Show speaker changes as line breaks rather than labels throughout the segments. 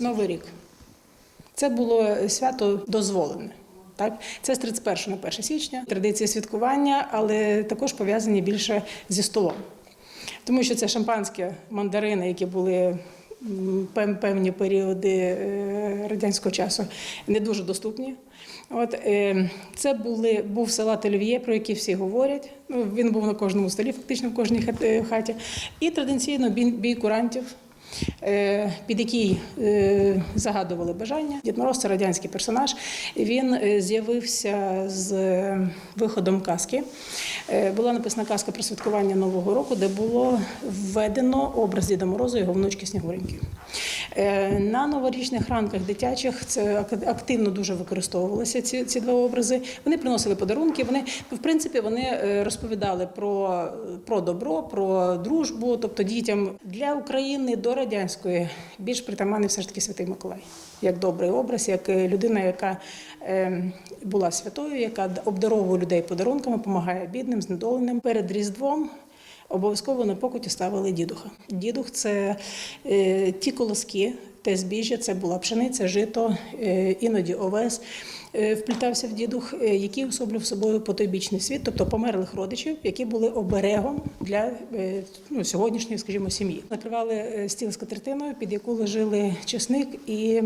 Новий рік. Це було свято дозволене. Так, це з 31 на 1 січня. Традиції святкування, але також пов'язані більше зі столом. Тому що це шампанське, мандарини, які були певні періоди е, радянського часу, не дуже доступні. От, е, це були, був салат олів'є, про який всі говорять. Ну, він був на кожному столі, фактично в кожній е, хаті. І традиційно бій, курантів, е, під який е, загадували бажання. Дід Мороз це радянський персонаж. Він е, з'явився з е, виходом казки. Е, Була написана казка про святкування Нового року, де було введено образ Діда Мороза і його внучки Снігуреньки. Е, На новорічних ранках дитячих це ак- активно дуже використовувалися ці, ці два образи. Вони приносили подарунки. Вони, в принципі, вони е, розповідали про, про добро, про дружбу. Тобто дітям для України до радянської більш притаманний все ж таки Святий Миколай. Як добрий образ, як е, людина, яка е, була святою, яка обдаровує людей подарунками, допомагає бідним, знедоленим перед Різдвом. Обов'язково на покуті ставили дідуха. Дідух це е, ті колоски, те збіжжя, це була пшениця, жито, е, іноді овес. е, Вплітався в дідух, який особлював собою потойбічний світ, тобто померлих родичів, які були оберегом для ну, сьогоднішньої, скажімо, сім'ї. Накривали стіл з катертиною, під яку ложили чесник і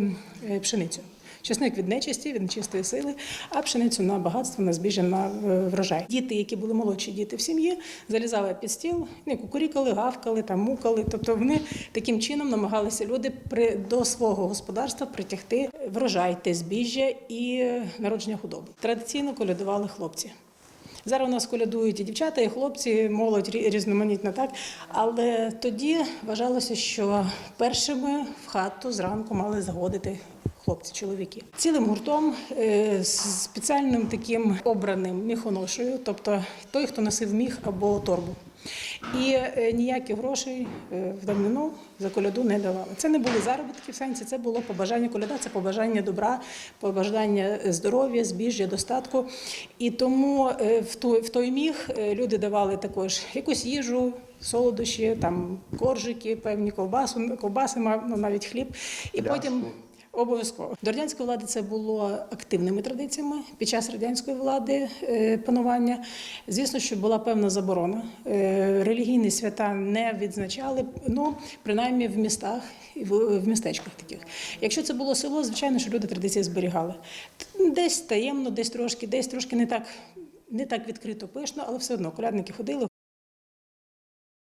пшеницю. Чесник від нечисті, від нечистої сили, а пшеницю на багатство, на збіжжя, на е, врожай. Діти, які були молодші діти в сім'ї, залізали під стіл, не кукурікали, гавкали, там мукали. Тобто вони таким чином намагалися люди при до свого господарства притягти врожай, те збіжжя і е, народження худоби. Традиційно колядували хлопці. Зараз у нас колядують і дівчата, і хлопці, молодь рі- різноманітна, так. Але тоді вважалося, що першими в хату зранку мали заходити хлопці, чоловіки. Цілим гуртом е, з спеціальним таким обраним міхоношею, тобто той, хто носив міх або торбу. І е, ніяких грошей е, в давнину за коляду не давали. Це не були заробітки в сенсі, це було побажання коляда, це побажання добра, побажання здоров'я, збіжжя, достатку. І тому в той, в той міг люди давали також якусь їжу, солодощі, там коржики, певні ковбаси, мав- ну, навіть хліб. І потім. Обов'язково до радянської влади це було активними традиціями під час радянської влади е, панування. Звісно, що була певна заборона. Е, Релігійні свята не відзначали, ну принаймні в містах і в, в містечках таких. Якщо це було село, звичайно, що люди традиції зберігали. Десь таємно, десь трошки, десь трошки не так. Не так відкрито пишно, але все одно колядники ходили,